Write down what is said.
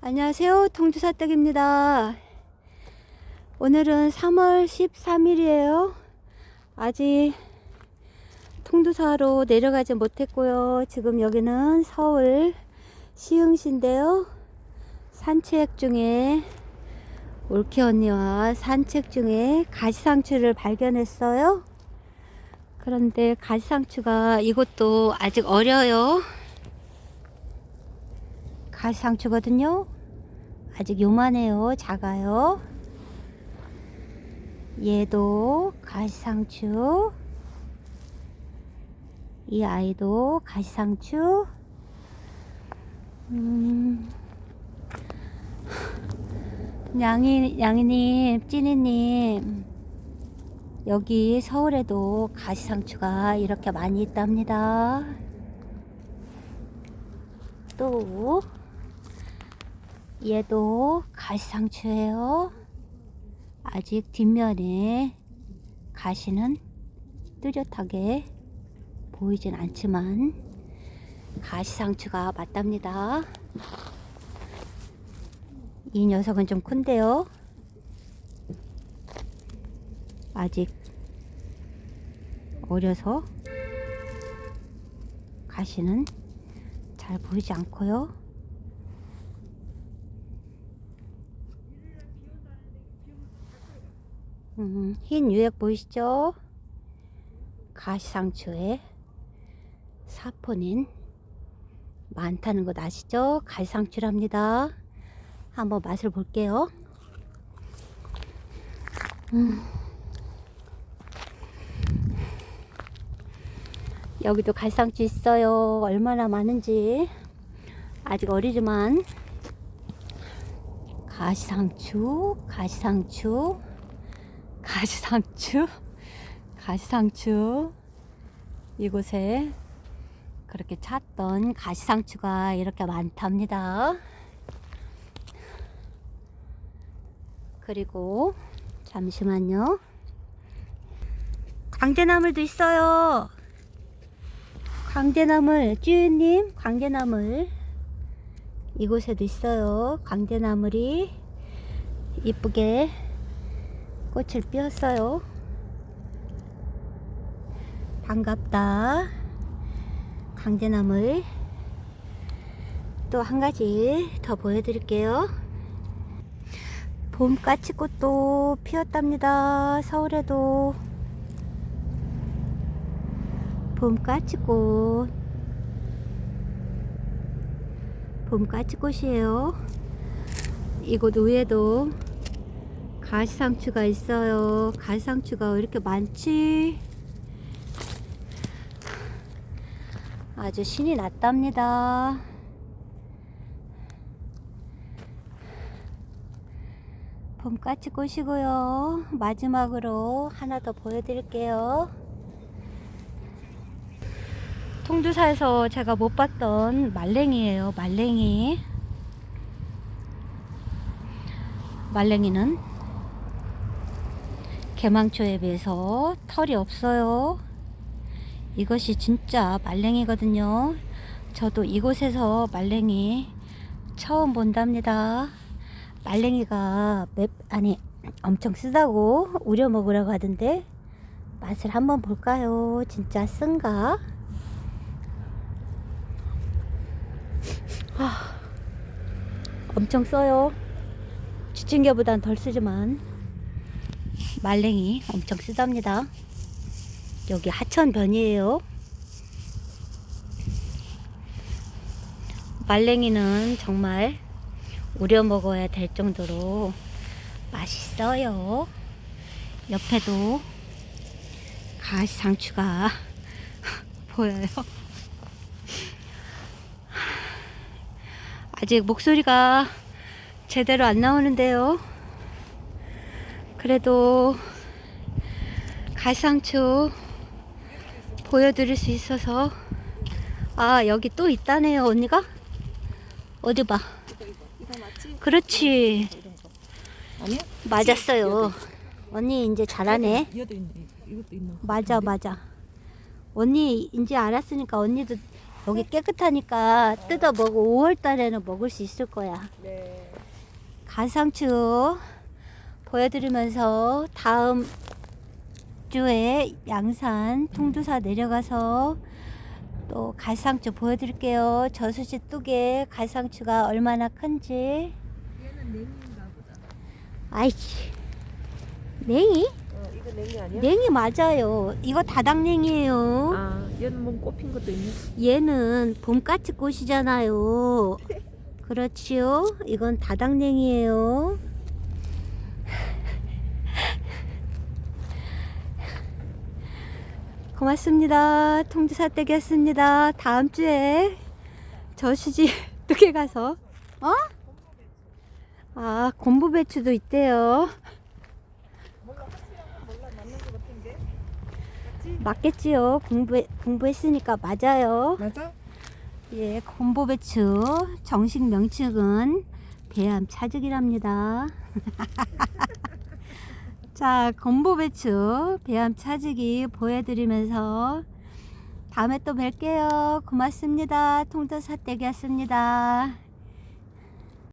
안녕하세요. 통주사떡입니다. 오늘은 3월 13일이에요. 아직 통두사로 내려가지 못했고요. 지금 여기는 서울 시흥시인데요. 산책 중에 올케 언니와 산책 중에 가시상추를 발견했어요. 그런데 가시상추가 이것도 아직 어려요. 가시상추거든요. 아직 요만해요. 작아요. 얘도 가시상추. 이 아이도 가시상추. 음. 양이, 양이님, 찐이님. 여기 서울에도 가시상추가 이렇게 많이 있답니다. 또, 얘도 가시상추예요. 아직 뒷면에 가시는 뚜렷하게 보이진 않지만 가시상추가 맞답니다. 이 녀석은 좀 큰데요. 아직 어려서 가시는 잘 보이지 않고요. 음, 흰 유액 보이시죠? 가시상추에 사포닌 많다는 것 아시죠? 가시상추랍니다. 한번 맛을 볼게요. 음. 여기도 갈상추 있어요. 얼마나 많은지. 아직 어리지만. 가시상추, 가시상추, 가시상추, 가시상추. 이곳에 그렇게 찾던 가시상추가 이렇게 많답니다. 그리고 잠시만요. 광대나물도 있어요. 광대나물, 쭈유님, 광대나물. 이곳에도 있어요. 광대나물이 이쁘게 꽃을 피웠어요. 반갑다. 광대나물. 또 한 가지 더 보여드릴게요. 봄 까치꽃도 피었답니다. 서울에도 봄 까치꽃 봄 까치꽃이에요. 이곳 위에도 가시상추가 있어요. 가시상추가 왜 이렇게 많지? 아주 신이 났답니다. 봄까치 꽃이고요. 마지막으로 하나 더 보여드릴게요. 통두사에서 제가 못 봤던 말랭이에요. 말랭이. 말랭이는 개망초에 비해서 털이 없어요. 이것이 진짜 말랭이거든요. 저도 이곳에서 말랭이 처음 본답니다. 말랭이가 맵 아니 엄청 쓰다고 우려 먹으라고 하던데 맛을 한번 볼까요? 진짜 쓴가? 아, 엄청 써요. 지친개보단 덜 쓰지만 말랭이 엄청 쓰답니다. 여기 하천변이에요. 말랭이는 정말 우려 먹어야 될 정도로 맛있어요. 옆에도 가시상추가 보여요. 아직 목소리가 제대로 안 나오는데요. 그래도 가시상추 보여드릴 수 있어서 아 여기 또 있다네요 언니가 어디 봐? 그렇지? 맞았어요 언니 이제 잘하네? 맞아 맞아 언니 이제 알았으니까 언니도 여기 깨끗하니까 뜯어 먹고 5월 달에는 먹을 수 있을 거야. 네. 가상추 보여드리면서 다음 주에 양산 통두사 내려가서 또 갈상추 보여드릴게요. 저수지 뚝에 갈상추가 얼마나 큰지. 얘는 냉인가 보다. 아이치. 냉이? 어, 이거 냉이 아니야? 냉이 맞아요. 이거 다닥냉이에요. 아, 얘는 몸 꼽힌 것도 있네. 얘는 봄까치 꽃이잖아요. 그렇지요? 이건 다닥냉이에요. 고맙습니다. 통지사댁이었습니다. 다음 주에 저수지 뚝에 가서 어? 아 곰보 배추도 있대요. 맞겠지요. 공부 공부했으니까 맞아요. 맞아? 예, 곰보 배추 정식 명칭은 배암 차죽이랍니다. 자, 곰보배추 배암 차죽이 보여드리면서 다음에 또 뵐게요. 고맙습니다. 통도 사댁이었습니다.